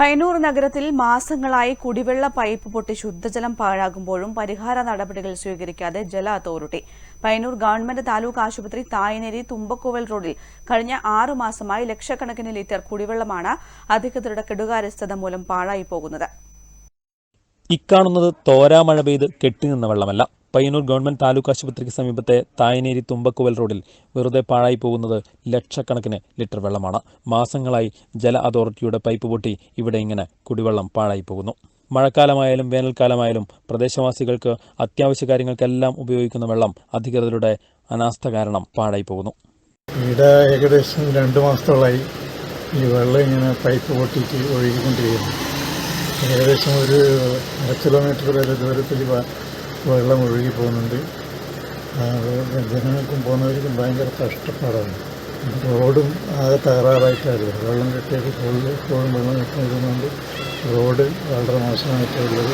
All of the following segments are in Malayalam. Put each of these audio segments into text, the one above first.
പയ്യന്നൂർ നഗരത്തിൽ മാസങ്ങളായി കുടിവെള്ള പൈപ്പ് പൊട്ടി ശുദ്ധജലം പാഴാകുമ്പോഴും പരിഹാര നടപടികൾ സ്വീകരിക്കാതെ ജല അതോറിറ്റി. പയ്യന്നൂർ ഗവൺമെന്റ് താലൂക്ക് ആശുപത്രി തായനേരി തുമ്പക്കോവൽ റോഡിൽ കഴിഞ്ഞ ആറു മാസമായി ലക്ഷക്കണക്കിന് ലിറ്റർ കുടിവെള്ളമാണ് അധികൃതരുടെ കെടുകാര്യസ്ഥത മൂലം പാഴായി പോകുന്നത്. ഇക്കാണുന്നത് തോരാമഴ പെയ്ത് കെട്ടിനിന്ന വെള്ളമല്ല. പയ്യന്നൂർ ഗവൺമെന്റ് താലൂക്ക് ആശുപത്രിക്ക് സമീപത്തെ തായനേരി തുമ്പക്കുവൽ റോഡിൽ വെറുതെ പാഴായി പോകുന്നത് ലക്ഷക്കണക്കിന് ലിറ്റർ വെള്ളമാണ്. മാസങ്ങളായി ജല അതോറിറ്റിയുടെ പൈപ്പ് പൊട്ടി ഇവിടെ ഇങ്ങനെ കുടിവെള്ളം പാഴായി പോകുന്നു. മഴക്കാലമായാലും വേനൽക്കാലമായാലും പ്രദേശവാസികൾക്ക് അത്യാവശ്യ കാര്യങ്ങൾക്കെല്ലാം ഉപയോഗിക്കുന്ന വെള്ളം അധികൃതരുടെ അനാസ്ഥ കാരണം പാഴായി പോകുന്നു. ഇവിടെ ഏകദേശം രണ്ട് മാസത്തോളമായി ഈ വെള്ളം ഇങ്ങനെ പൈപ്പ് പൊട്ടിയിട്ട് ഒഴുകിക്കൊണ്ടിരിക്കുന്നു. ഏകദേശം ഒരു അര കിലോമീറ്റർ വരെ ദൂരത്തിൽ വെള്ളം ഒഴുകി പോകുന്നുണ്ട്. ജനങ്ങൾക്കും പോകുന്നവർക്കും ഭയങ്കര കഷ്ടപ്പാടാണ്. റോഡും ആകെ തകരാറായിട്ടാണ് വെള്ളം കെട്ടിയത് ഫുള്ള് എപ്പോഴും വെള്ളം കെട്ടുന്നതുകൊണ്ട് റോഡ് വളരെ മോശമായിട്ടുള്ളത്.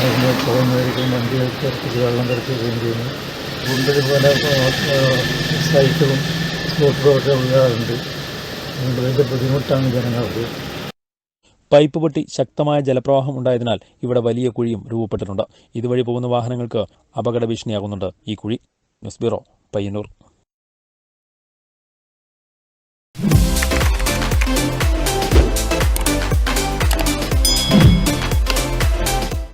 അതിന് പോകുന്നവർക്കും വണ്ടികൾക്ക് വെള്ളം കെട്ടി ചെയ്യുന്നു ഗുണ്ടൽ പോലെ സൈക്കിളും സ്കൂട്ടറും ഒക്കെ വീഴാറുണ്ട് അതുകൊണ്ട് വലിയ ബുദ്ധിമുട്ടാണ് ജനങ്ങൾക്ക്. പൈപ്പ് പൊട്ടി ശക്തമായ ജലപ്രവാഹം ഉണ്ടായതിനാൽ ഇവിടെ വലിയ കുഴിയും രൂപപ്പെട്ടിട്ടുണ്ട്. ഇതുവഴി പോകുന്ന വാഹനങ്ങൾക്ക് അപകട ഭീഷണിയാകുന്നുണ്ട്. ഈ കുഴി ന്യൂസ് ബ്യൂറോ പയ്യന്നൂർ.